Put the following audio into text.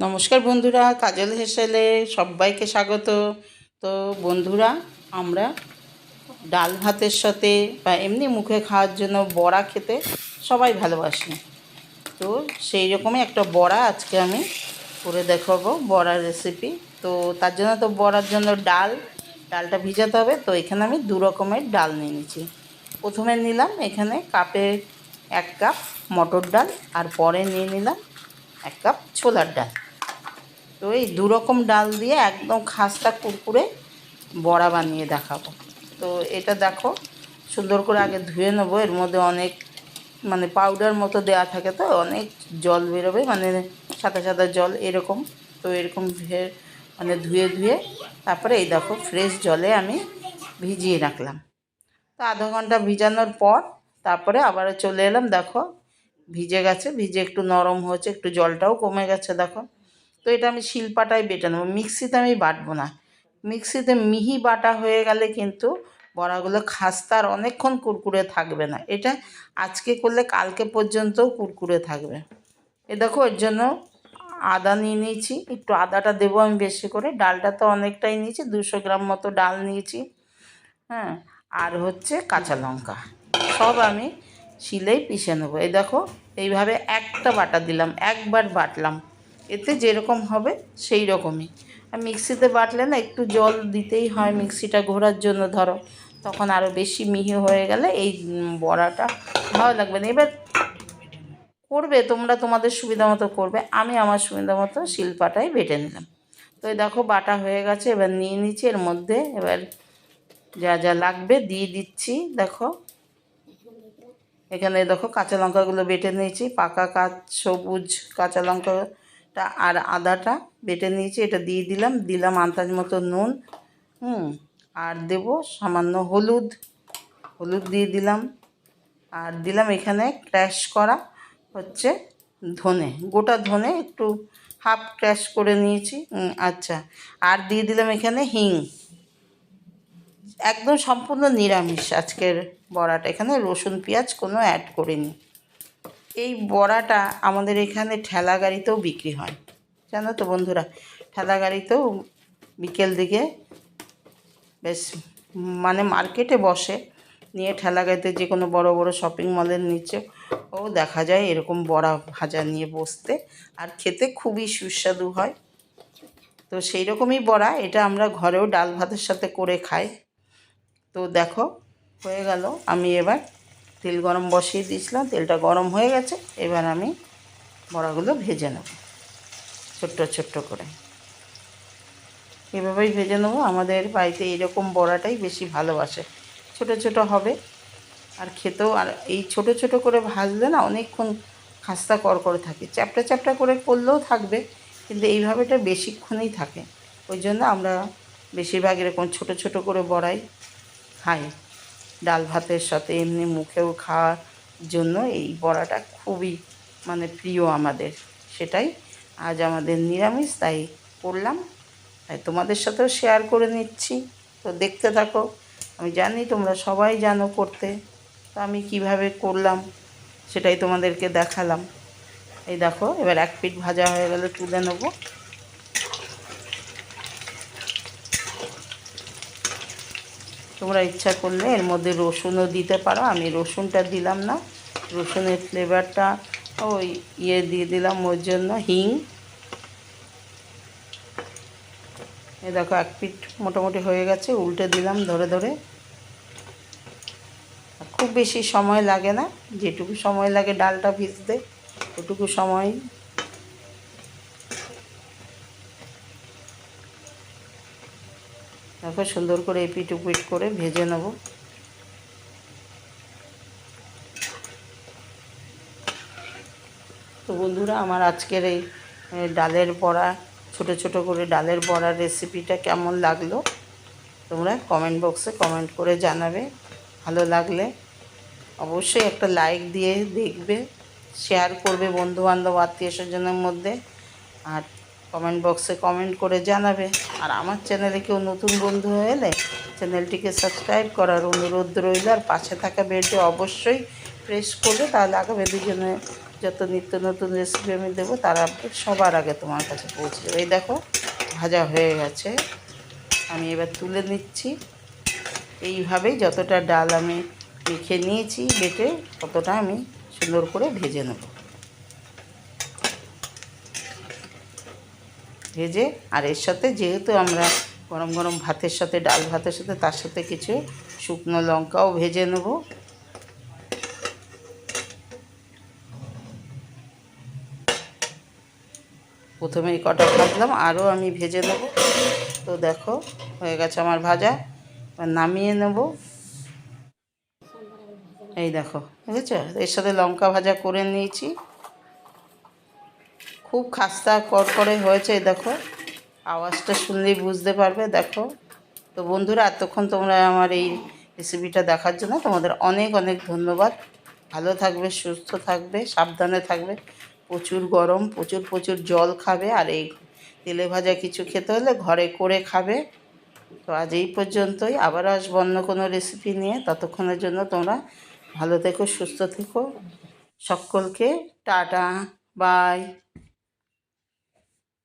নমস্কার বন্ধুরা, কাজল হেসেলে সবাইকে স্বাগত। তো বন্ধুরা, আমরা ডাল ভাতের সাথে বা এমনি মুখে খাওয়ার জন্য বড়া খেতে সবাই ভালোবাসি। তো সেই রকমই একটা বড়া আজকে আমি করে দেখাবো, বড়ার রেসিপি তো তার জন্য তো বড়ার জন্য ডাল, ডালটা ভিজাতে হবে। তো এখানে আমি দু রকমের ডাল নিয়ে নিচ্ছি প্রথমে নিলাম এখানে কাপে এক কাপ মটর ডাল আর পরে নিয়ে নিলাম এক কাপ ছোলার ডাল। তো এই দু রকম ডাল দিয়ে একদম খাস্তা কুরকুরে বড়া বানিয়ে দেখাবো। তো এটা দেখো, সুন্দর করে আগে ধুয়ে নেব। এর মধ্যে অনেক মানে পাউডার মতো দেওয়া থাকে তো, অনেক জল বেরোবে মানে সাদা সাদা জল এরকম। তো এরকম ধুয়ে মানে ধুয়ে ধুয়ে তারপরে এই দেখো ফ্রেশ জলে আমি ভিজিয়ে রাখলাম। তো আধা ঘণ্টা ভিজানোর পর তারপরে আবার চলে এলাম, দেখো ভিজে গেছে, ভিজে একটু নরম হয়েছে, একটু জলটাও কমে গেছে, দেখো। তো এটা আমি শিলপাটায় বেটে নেব। মিক্সিতে আমি বাটবো না। মিক্সিতে মিহি বাটা হয়ে গেলে কিন্তু বড়াগুলো খাস্তা আর অনেকক্ষণ কুরকুরে থাকবে না। এটা আজকে করলে কালকে পর্যন্তও কুরকুরে থাকবে। এ দেখো, এর জন্য আদা নিয়ে নিয়েছি। একটু আদাটা দেবো আমি বেশি করে। ডালটা তো অনেকটাই নিয়েছি, দুশো গ্রাম মতো ডাল নিয়েছি। হ্যাঁ আর হচ্ছে কাঁচা লঙ্কা। সব আমি শিলেই পিষে নেব। এই দেখো এইভাবে একটা বাটা দিলাম, একবার বাটলাম। এতে যেরকম হবে সেই রকমই। আর মিক্সিতে বাটলে না একটু জল দিতেই হয় মিক্সিটা ঘোরার জন্য, ধরো। তখন আরও বেশি মিহি হয়ে গেলে এই বড়াটা ভালো লাগবে না। এবার করবে, তোমরা তোমাদের সুবিধা মতো করবে। আমি আমার সুবিধা মতো শিলপাটাই বেটে নিলাম। তো দেখো বাটা হয়ে গেছে, এবার নিয়ে নিচ্ছি। এর মধ্যে এবার যা যা লাগবে দিয়ে দিচ্ছি, দেখো। এখানে দেখো কাঁচা লঙ্কাগুলো বেটে নিয়েছি, পাকা কাঁচ, সবুজ কাঁচা লঙ্কাটা আর আদাটা বেটে নিয়েছি, এটা দিয়ে দিলাম দিলাম আন্দাজ মতো নুন, হুম, আর দেব সামান্য হলুদ হলুদ দিয়ে দিলাম, আর দিলাম এখানে ক্র্যাশ করা হচ্ছে ধনে, গোটা ধনে একটু হাফ ক্র্যাশ করে নিয়েছি আচ্ছা আর দিয়ে দিলাম এখানে হিং একদম সম্পূর্ণ নিরামিষ আজকের বড়াটা। এখানে রসুন, পেঁয়াজ কোনো অ্যাড করিনি। এই বড়াটা আমাদের এখানে ঠেলা গাড়িতেও বিক্রি হয়। জানো তো বন্ধুরা, ঠেলা গাড়িতেও বিকেল দিকে বেশ মানে মার্কেটে বসে, নিয়ে ঠেলা গাড়িতে যে কোনো বড় বড় শপিং মলের নিচে ও দেখা যায় এরকম বড়া ভাজা নিয়ে বসতে। আর খেতে খুবই সুস্বাদু হয়। তো সেই রকমই বড়া, এটা আমরা ঘরেও ডাল ভাতের সাথে করে খাই। তো দেখো, হয়ে গেল। আমি এবার তেল গরম বসিয়ে দিয়েছিলাম, তেলটা গরম হয়ে গেছে। এবার আমি বড়াগুলো ভেজে নেব, ছোট্ট ছোট্ট করে। এভাবেই ভেজে নেব। আমাদের বাড়িতে এরকম বড়াটাই বেশি ভালোবাসে। ছোট ছোট হবে। আর খেতেও আর এই ছোট ছোট করে ভাজলে না অনেকক্ষণ খাস্তা করকরে থাকে। চ্যাপটা চ্যাপটা করে করলেও থাকবে, কিন্তু এইভাবেটা বেশিক্ষণই থাকে। ওই জন্য আমরা বেশিরভাগ এরকম ছোট ছোট করে বড়াই খাই ডাল ভাতের সাথে এমনি মুখেও খাওয়ার জন্য এই বড়াটা খুবই মানে প্রিয় আমাদের। সেটাই আজ আমাদের নিরামিষ, তাই করলাম। তাই তোমাদের সাথেও শেয়ার করে নিচ্ছি। তো দেখতে থাকো, আমি জানি তোমরা সবাই জানো করতে। তো আমি কীভাবে করলাম সেটাই তোমাদেরকে দেখালাম। এই দেখো, এবার এক পিঠ ভাজা হয়ে গেলে, তুলে নেব। তোমরা ইচ্ছা করলে এর মধ্যে রসুনও দিতে পারো। আমি রসুনটা দিলাম না। রসুনের ফ্লেভারটা ওই ইয়ে দিয়ে দিলাম ওর জন্য হিং। এ দেখো, এক পিঠ মোটামুটি হয়ে গেছে, উল্টে দিলাম ধরে ধরে। খুব বেশি সময় লাগে না, যেটুকু সময় লাগে ডালটা ভিজতে, ওটুকু সময় দেখো সুন্দর করে এপিট উপিট করে ভেজে নেব। তো বন্ধুরা, আমার আজকের এই ডালের বড়া, ছোট ছোট করে ডালের বড়ার রেসিপিটা কেমন লাগল? তোমরা কমেন্ট বক্সে কমেন্ট করে জানাবে। ভালো লাগলে অবশ্যই একটা লাইক দিয়ে দেখবে শেয়ার করবে বন্ধু বান্ধব আত্মীয় স্বজনের মধ্যে। আর কমেন্ট বক্সে কমেন্ট করে জানাবে। আর আমার চ্যানেলে কেউ নতুন বন্ধু হয়ে এলে চ্যানেলটিকে সাবস্ক্রাইব করার অনুরোধ রইল। আর পাশে থাকা বেলটি অবশ্যই প্রেস করবে, তাহলে আগামী দুজনে যত নিত্য নতুন রেসিপি আমি দেবো, তার আপডেট সবার আগে তোমার কাছে পৌঁছে এই দেখো, ভাজা হয়ে গেছে। আমি এবার তুলে নিচ্ছি। এইভাবেই যতটা ডাল আমি মেখে নিয়েছি, বেটে ততটা আমি সুন্দর করে ভেজে নেব। ভেজে, আর এর সাথে যেহেতু আমরা গরম গরম ভাতের সাথে, ডাল ভাতের সাথে, তার সাথে কিছু শুকনো লঙ্কাও ভেজে নেব। প্রথমে এই কটা ভাজলাম, আরও আমি ভেজে নেব। তো দেখো, হয়ে গেছে আমার ভাজা নামিয়ে নেব। এই দেখো, বুঝেছ? এর সাথে লঙ্কা ভাজা করে নিয়েছি। খুব খাস্তা করকরে হয়েছে, দেখো। আওয়াজটা শুনলেই বুঝতে পারবে, দেখো। তো বন্ধুরা, এতক্ষণ তোমরা আমার এই রেসিপিটা দেখার জন্য তোমাদের অনেক অনেক ধন্যবাদ। ভালো থাকবে, সুস্থ থাকবে, সাবধানে থাকবে। প্রচুর গরম, প্রচুর প্রচুর জল খাবে আর এই তেলে ভাজা কিছু খেতে হলে ঘরে করে খাবে। তো আজ এই পর্যন্তই। আবার আসব অন্য কোনো রেসিপি নিয়ে। ততক্ষণের জন্য তোমরা ভালো থেকো, সুস্থ থেকো। সকলকে টাটা, বাই।